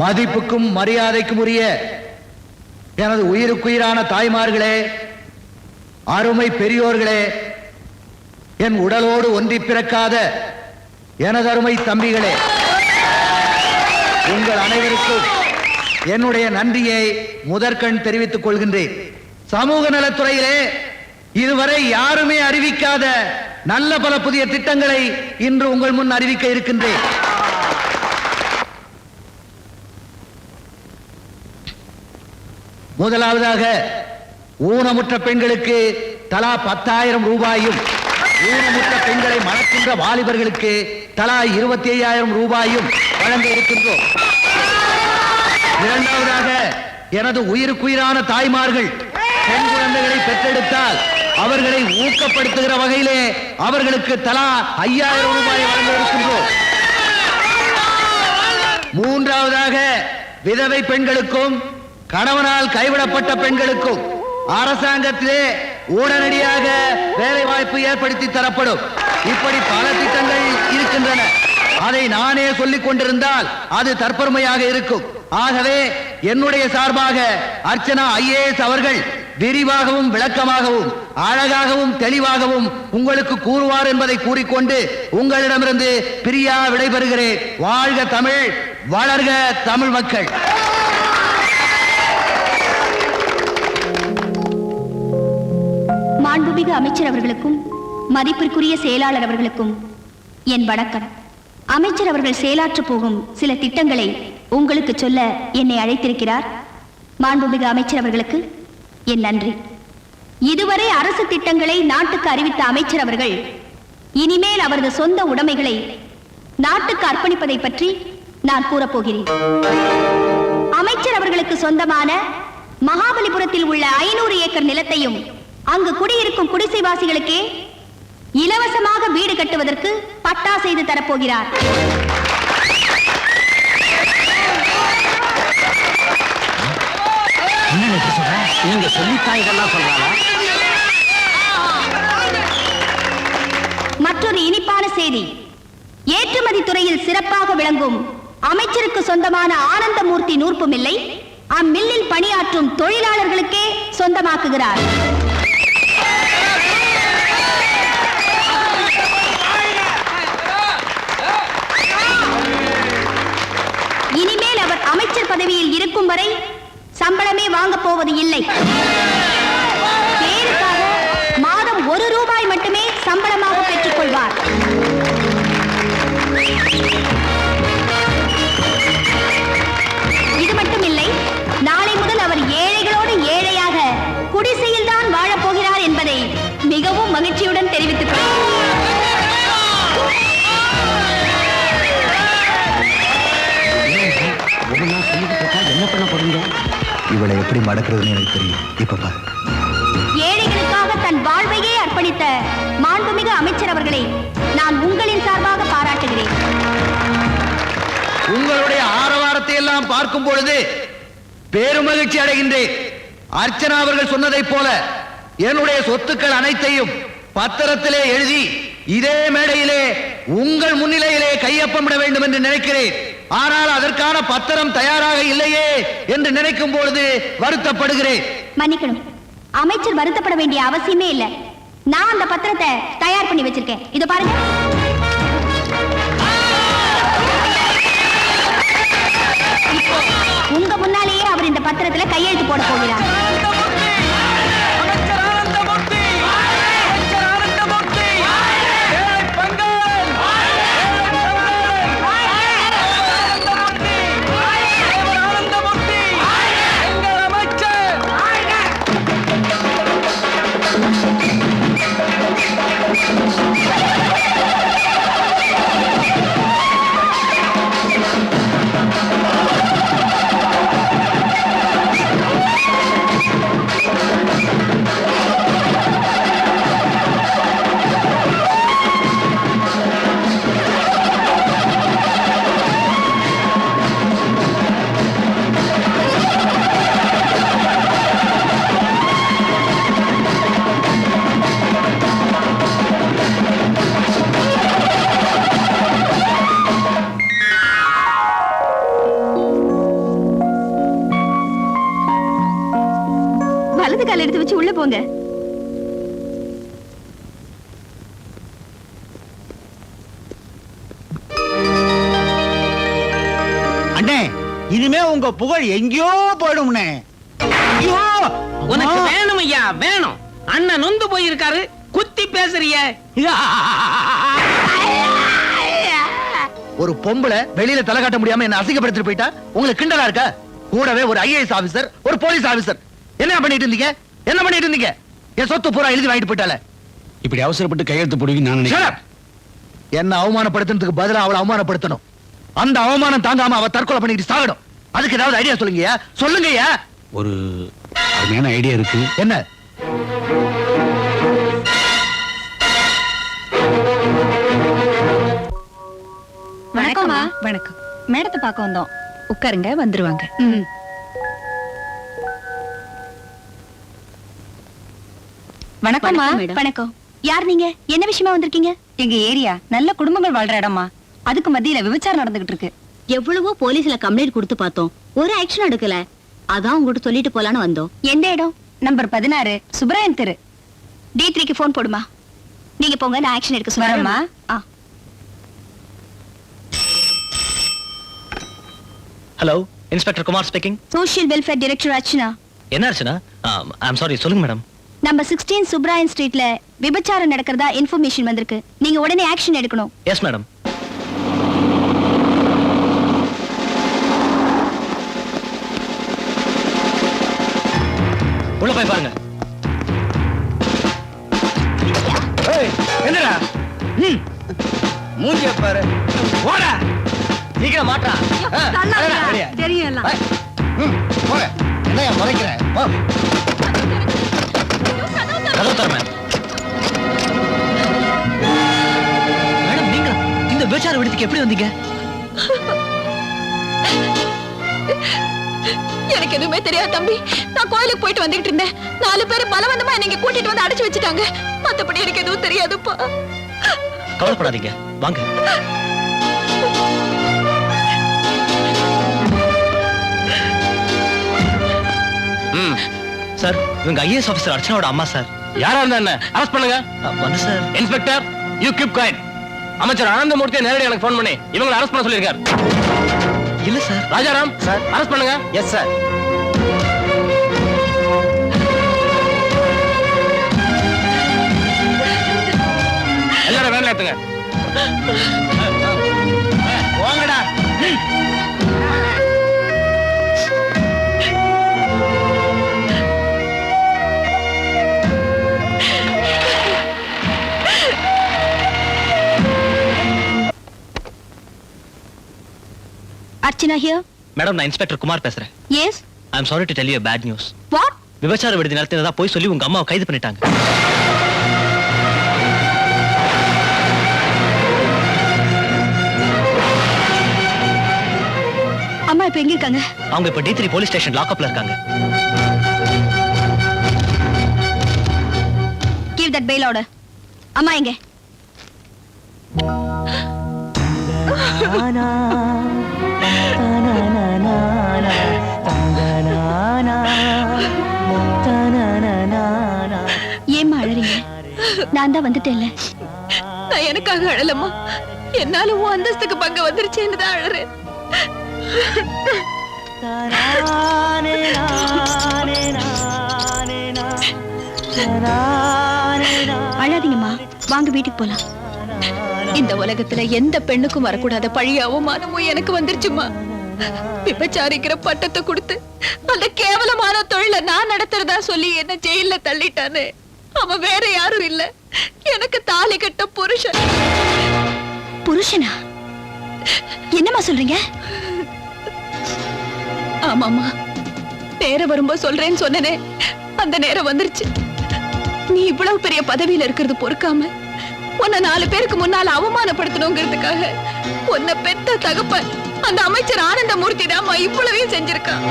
மதிப்புக்கும் மரியாதைக்கும் உரிய எனது உயிருக்குயிரான தாய்மார்களே அருமை பெரியோர்களே என் உடலோடு ஒன்றி பிறக்காத எனது அருமை தம்பிகளே உங்கள் அனைவருக்கும் என்னுடைய நன்றியை முதற்கண் தெரிவித்துக் கொள்கின்றேன். சமூக நலத்துறையிலே இதுவரை யாருமே அறிவிக்காத நல்ல பல புதிய திட்டங்களை இன்று உங்கள் முன் அறிவிக்க இருக்கின்றேன். முதலாவதாக ஊனமுற்ற பெண்களுக்கு தலா பத்தாயிரம் ரூபாயும் ஊனமுற்ற பெண்களை மணக்கின்ற வாலிபர்களுக்கு தலா இருபத்தி ஐயாயிரம் ரூபாயும் வழங்க இருக்கின்றோம். இரண்டாவதாக எனது உயிருக்குயிரான தாய்மார்கள் பெண் குழந்தைகளை பெற்றெடுத்தால் அவர்களை ஊக்கப்படுத்துகிற வகையிலே அவர்களுக்கு தலா ஐயாயிரம் ரூபாய் வழங்க இருக்கின்றோம். மூன்றாவதாக விதவை பெண்களுக்கும் கணவனால் கைவிடப்பட்ட பெண்களுக்கும் அரசாங்கத்திலே உடனடியாக வேலை வாய்ப்பு ஏற்படுத்தி தரப்படும். இப்படி பல திட்டங்கள் இருக்கின்றன. அதை நானே சொல்லிக் கொண்டிருந்தால் அது தற்பெருமையாக இருக்கும். ஆகவே என்னுடைய சார்பாக அர்ச்சனா ஐஏஎஸ் அவர்கள் விரிவாகவும் விளக்கமாகவும் அழகாகவும் தெளிவாகவும் உங்களுக்கு கூறுவார் என்பதை கூறிக்கொண்டு உங்களிடமிருந்து பிரியா விடைபெறுகிறேன். வாழ்க தமிழ் வளர்க தமிழ் மக்கள். மாண்புமிகு அமைச்சர் அவர்களுக்கும் மதிப்பிற்குரிய செயலாளர் அவர்களுக்கும் என் வணக்கம். அமைச்சர் அவர்கள் செயலாற்ற போகும் சில திட்டங்களை உங்களுக்கு சொல்ல என்னை அழைத்திருக்கிறார். மாண்புமிகு அமைச்சர் அவர்களுக்கு என் நன்றி. இதுவரை அரசு திட்டங்களை நாட்டுக்கு அறிவித்த அமைச்சர் அவர்கள் இனிமேல் அவரது சொந்த உடைமைகளை நாட்டுக்கு அர்ப்பணிப்பதை பற்றி நான் கூறப்போகிறேன். அமைச்சர் அவர்களுக்கு சொந்தமான மகாபலிபுரத்தில் உள்ள ஐநூறு ஏக்கர் நிலத்தையும் அங்கு குடியிருக்கும் குடிசைவாசிகளுக்கே இலவசமாக வீடு கட்டுவதற்கு பட்டா செய்து தரப்போகிறார். நீங்க சொல்லித்தான் இதெல்லாம் சொல்றாங்க. மற்றொரு இனிப்பான செய்தி. ஏற்றுமதி துறையில் சிறப்பாக விளங்கும் அமைச்சருக்கு சொந்தமான ஆனந்தமூர்த்தி நூற்பு மில்லை அம்மில்லில் பணியாற்றும் தொழிலாளர்களுக்கே சொந்தமாக்குகிறார். பதவியில் இருக்கும் வரை சம்பளமே வாங்கப் போவது இல்லை. பேருக்காக மாதம் ஒரு ரூபாய் மட்டுமே சம்பளமாக பெற்றுக் இவளை எப்படி மடக்கிறதுன்னு எனக்கு தெரியும். இப்ப பாரு. ஏழைகளுக்காக தன் வாழ்வையே அர்ப்பணித்த மாண்புமிகு அமைச்சர் அவர்களை நான் உங்களின் சார்பாக பாராட்டுகிறேன். உங்களுடைய ஆரவாரத்தை எல்லாம் பார்க்கும் பொழுது பெருமகிழ்ச்சி அடைகின்றேன். அர்ச்சனா அவர்கள் சொன்னதைப் போல என்னுடைய சொத்துக்கள் அனைத்தையும் பத்திரத்திலே எழுதி இதே மேடையிலே உங்கள் முன்னிலையிலே கையொப்பமிட வேண்டும் என்று நினைக்கிறேன். ஆனால் அதற்கான பத்திரம் தயாராக இல்லையே என்று நினைக்கும் பொழுது வருத்தப்படுகிறேன். மன்னிக்கணும். அமைச்சர் வருத்தப்பட வேண்டிய அவசியமே இல்லை. நான் அந்த பத்திரத்தை தயார் பண்ணி வச்சிருக்கேன். இதை பாருங்க. இனிமே உங்க புகழ் எங்கேயோ போயிடும்னே ஐயோ! உனக்கு. வேணும் ஐயா வேணும். அண்ணன் நொந்து போயிருக்காரு. குத்தி பேசுறிய. ஒரு பொம்பளை வெளியில தலை காட்ட முடியாம என்ன அசிங்கப்படுத்திட்டு போயிட்டா? உங்களுக்கு கிண்டலா இருக்கா? கூடவே ஒரு ஐஏஎஸ் ஆபீசர் ஒரு போலீஸ் ஆபீசர். என்ன பண்ணிட்டு இருந்தீங்க? என்ன பண்ணிட்டு இருந்தீங்க? என் சொத்து பூரா எழுதி வாங்கிட்டு போயிட்டால இப்படி அவசரப்பட்டு கையெழுத்து போடுவீங்க நான்! என்ன அவமானப்படுத்துறதுக்கு பதிலா அவளை அவமானப்படுத்தணும். அந்த அவமானம் தாங்காம அவ தற்கொலை பண்ணிட்டு சாகணும். அதுக்கு ஏதாவது ஐடியா சொல்லுங்கய்யா. சொல்லுங்கய்யா. ஒரு அருமையான ஐடியா இருக்கு. என்ன? வணக்கம்மா. வணக்கம். மேடத்தை பார்க்க வந்தோம். உட்காருங்க வந்துருவாங்க. வணக்கம்மா. வணக்கம் யார் நீங்க? என்ன விஷயமா வந்திருக்கீங்க? எங்க ஏரியா. நல்ல குடும்பங்கள் வாழ்ற இடமா அதுக்கு மத்தியில விபச்சாரம் நடந்துகிட்டு இருக்கு. எவ்வளவோ போலீஸ்ல கம்ப்ளைண்ட் கொடுத்து பார்த்தோம். ஒரு ஆக்ஷன் எடுக்கல. அதான் உங்ககிட்ட சொல்லிட்டு போலான்னு வந்தோம். எந்த இடம்? நம்பர் பதினாறு சுப்ராயன் தெரு. டி த்ரீக்கு போன் போடுமா? நீங்க போங்க நான் ஆக்ஷன் எடுக்க சொல்றேன். வரேம்மா. ஆ. Hello inspector Kumar speaking social welfare director Archana என்ன ஆச்சுன்னா ஐம் சாரி சொல்லுங்க மேடம் நம்ம சிக்ஸ்டீன் சுப்ராயன் ஸ்ட்ரீட்ல விபச்சாரம் நடக்கிறதா இன்ஃபர்மேஷன் வந்திருக்கு. நீங்க உடனே ஆக்ஷன் எடுக்கணும். எஸ் மேடம் உள்ள போய் பாருங்க. என்னடா? ம். மூஞ்சிய பாரு. போடா சீக்கிரம் மாட்டா தெரியும் போற என்னையா முறைக்கிறேன். கதவு தர மேம் மேடம் நீங்க இந்த விபச்சார விடுதிக்கு எப்படி வந்தீங்க? எனக்கு எதுவுமே தெரியாது தம்பி. நான் கோயிலுக்கு போயிட்டு வந்துகிட்டு இருந்தேன். நாலு பேர் பலவந்தமா என்னை கூட்டிட்டு வந்து அடைச்சு வச்சுட்டாங்க. மத்தபடி எனக்கு எதுவும் தெரியாதுப்பா. கவலைப்படாதீங்க. வாங்க. சார் இவங்க ஐஏஎஸ் ஆபீசர் அர்ச்சனாவோட அம்மா சார். யாரா இருந்தா என்ன? அரெஸ்ட் பண்ணுங்க. வந்து sir. Inspector you keep quiet அமைச்சர் ஆனந்தமூர்த்தி நேரடி எனக்கு ஃபோன் பண்ணி இவங்களை அரெஸ்ட் பண்ண சொல்லியிருக்காரு. இல்ல சார். ராஜாராம் சார். அரெஸ்ட் பண்ணுங்க. எஸ் சார் எல்லாரும் வேலை ஏத்துங்க. அர்ச்சனா ஹியர் மேடம் நான் இன்ஸ்பெக்டர் குமார் பேசுறேன். Yes I'm sorry to tell you bad news what விபச்சார விடுதி நடத்தினதா போய் சொல்லி உங்க அம்மாவை கைது பண்ணிட்டாங்க. அம்மா இப்ப எங்க இருக்காங்க? அவங்க இப்ப டி த்ரீ போலீஸ் ஸ்டேஷன் லாக்அப்ல இருக்காங்க. கிவ் தட் பெயில் ஆர்டர் அம்மா எங்க? ஏம்மா அழறீங்க? நான் தான் வந்துட்டேன்ல. நான் எனக்காக அழலம்மா. என்னால உன் அந்தஸ்துக்கு பங்கு வந்துருச்சேன்னு தான் அழறேன். அழாதீங்கம்மா. வாங்க வீட்டுக்கு போலாம். இந்த உலகத்துல எந்த பெண்ணுக்கும் வரக்கூடாத பழி அவமானமும் எனக்கு வந்துருச்சுமா விபச்சாரிக்கிற பட்டத்தை கொடுத்து அந்த கேவலமான தொழிலை நான் நடத்துறதா சொல்லி என்ன ஜெயில தள்ளிட்டானே. அவன் வேற யாரும் இல்ல. எனக்கு தாலி கட்ட புருஷன். புருஷனா? என்னம்மா சொல்றீங்க? ஆமாமா நேரம் வரும்போது சொல்றேன்னு சொன்னனே. அந்த நேரம் வந்துருச்சு. நீ இவ்வளவு பெரிய பதவியில இருக்கிறது பொறுக்காம உன்னை நாலு பேருக்கு முன்னால அவமானப்படுத்தணுங்கிறதுக்காக உன்னை பெத்த தகப்பன் அந்த அமைச்சர் ஆனந்தமூர்த்தி தான்மா இவ்வளவையும் செஞ்சிருக்கான்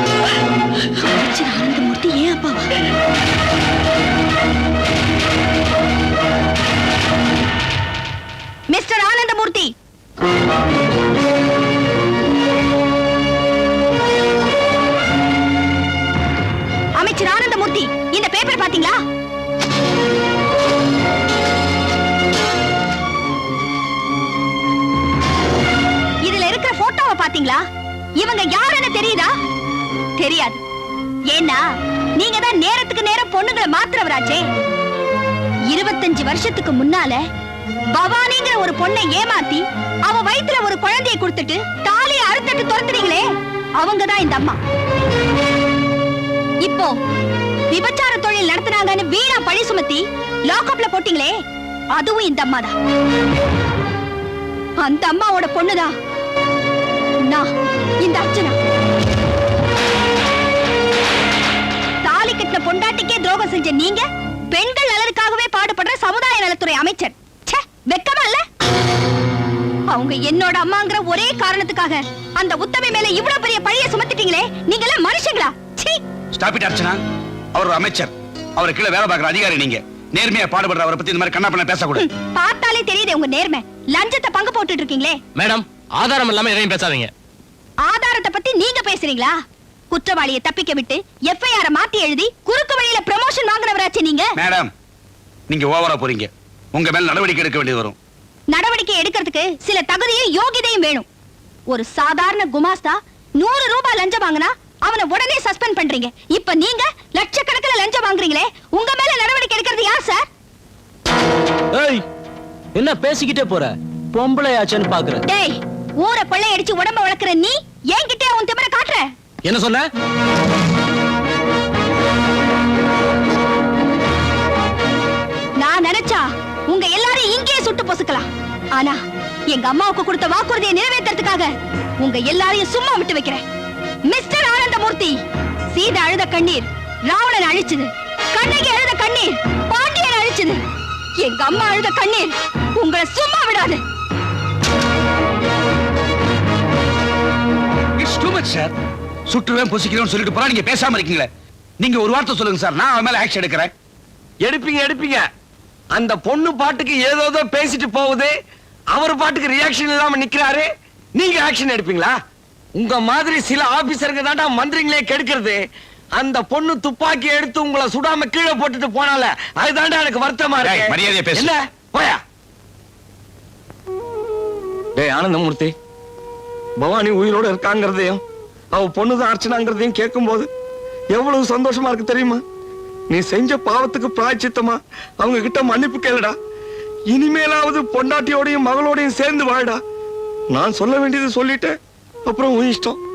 அமைச்சர் ஆனந்தமூர்த்தி ஏன் அப்பா மிஸ்டர் ஆனந்தமூர்த்தி! அமைச்சர் ஆனந்தமூர்த்தி இந்த பேப்பர் பாத்தீங்களா? பாத்தீங்களா இவங்க யாருன்னு தெரியுதா? தெரியாது. ஏன்னா நீங்க தான் நேரத்துக்கு நேரம் பொண்ணுங்களை மாத்துறவராச்சே. இருபத்தஞ்சு வருஷத்துக்கு முன்னால பவானிங்கிற ஒரு பொண்ணை ஏமாத்தி அவ வயித்துல ஒரு குழந்தையை கொடுத்துட்டு தாலியை அறுத்துட்டு துரத்துறீங்களே அவங்க தான் இந்த அம்மா. இப்போ விபச்சார தொழில் நடத்துனாங்கன்னு வீணா பழி சுமத்தி லாக்அப்ல போட்டீங்களே அதுவும் இந்த அம்மா தான் அந்த அம்மாவோட பொண்ணுதான். நான் இந்த அர்ச்சனா. தாலி கட்டின பொண்டாட்டிக்கே துரோகம் செஞ்ச நீங்க பெண்கள் நலனுக்காகவே பாடுபடுற சமுதாய நலத்துறை அமைச்சர். ச்சே, வெக்கமா இல்ல? அவங்க என்னோட அம்மாங்கிற ஒரே காரணத்துக்காக அந்த உத்தமை மேல இவ்வளவு பெரிய பழிய சுமத்திட்டீங்களே நீங்க எல்லாம் மனுஷங்களா ஸ்டாப் இட் அர்ச்சனா. அவர் அமைச்சர். அவரை கீழே வேலை பார்க்குற அதிகாரி நீங்க. நேர்மையா பாடுபடுற அவரை பத்தி இந்த மாதிரி கண்ணா பண்ண பேசக்கூடாது பார்த்தாலே தெரியுது உங்க நேர்மை. லஞ்சத்தை பங்கு போட்டுட்டு இருக்கீங்களே. மேடம் ஆதாரம் இல்லாம எதையும் பேசாதீங்க. ஆதாரத்தை பத்தி நீங்க பேசுறீங்களா? குற்றவாளியை தப்பிக்க விட்டு எஃப்ஐஆர் மாத்தி எழுதி குறுக்கு வழியில ப்ரமோஷன் வாங்குறவராச்சு நீங்க. மேடம் நீங்க ஓவரா போறீங்க. உங்க மேல நடவடிக்கை எடுக்க வேண்டியது வரும். நடவடிக்கை எடுக்கிறதுக்கு சில தகுதியும் யோகிதையும் வேணும். ஒரு சாதாரண குமாஸ்தா நூறு ரூபாய் லஞ்சம் வாங்கினா அவனை உடனே சஸ்பெண்ட் பண்றீங்க. இப்ப நீங்க லட்சக்கணக்கில் லஞ்சம் வாங்குறீங்களே உங்க மேல நடவடிக்கை எடுக்கிறது யார் சார் ஏய் என்ன பேசிக்கிட்டே போற? பொம்பளையாச்சேன்னு பாக்குற டேய் ஊரை கொள்ளையடிச்சு உடம்ப வளர்க்குற நீ என்கிட்டே உன் திமிர காட்டுற. என்ன சொன்ன நான் நினைச்சா உங்க எல்லாரையும் இங்கேயே சுட்டு பொசுக்கலாம். ஆனா எங்க அம்மாவுக்கு கொடுத்த வாக்குறுதியை நிறைவேற்றுறதுக்காக உங்க எல்லாரையும் சும்மா விட்டு வைக்கிறேன். மிஸ்டர் ஆனந்தமூர்த்தி சீதா அழுத கண்ணீர் ராவணன் அழிச்சது கண்ணகி அழுத கண்ணீர் பாண்டியன் அழிச்சது. எங்க அம்மா அழுத கண்ணீர் உங்களை சும்மா விடாது. Much sir. சுற்றுவேன் பொசிக்கிறேன்னு சொல்லிட்டு போறா நீங்க பேசாம இருக்கீங்களே. நீங்க ஒரு வார்த்தை சொல்லுங்க சார் நான் அவன் மேல ஆக்ஷன் எடுக்கிறேன். எடுப்பீங்க எடுப்பீங்க. அந்த பொண்ணு பாட்டுக்கு ஏதோதோ பேசிட்டு போகுது அவர் பாட்டுக்கு ரியாக்ஷன் இல்லாம நிக்கிறாரு நீங்க ஆக்ஷன் எடுப்பீங்களா? உங்க மாதிரி சில ஆபீசருங்க தாண்டா மந்திரிங்களே கெடுக்கிறது. அந்த பொண்ணு துப்பாக்கி எடுத்து உங்களை சுடாம கீழே போட்டுட்டு போனால அதுதான்டா எனக்கு வருத்தமா இருக்கு. மரியாதையா பேசு. என்ன? போயா. டேய் ஆனந்தமூர்த்தி பவானி உயிரோட இருக்காங்கிறதையும் அவ பொண்ணுதான் அர்ச்சனாங்கிறதையும் கேட்கும்போது எவ்வளவு சந்தோஷமா இருக்கு தெரியுமா? நீ செஞ்ச பாவத்துக்கு பிராய்ச்சித்தமா? அவங்க கிட்ட மன்னிப்பு கேளுடா. இனிமேலாவது பொண்டாட்டியோடையும் மகளோடையும் சேர்ந்து வாழடா. நான் சொல்ல வேண்டியது சொல்லிட்டேன் அப்புறம் உன் இஷ்டம்.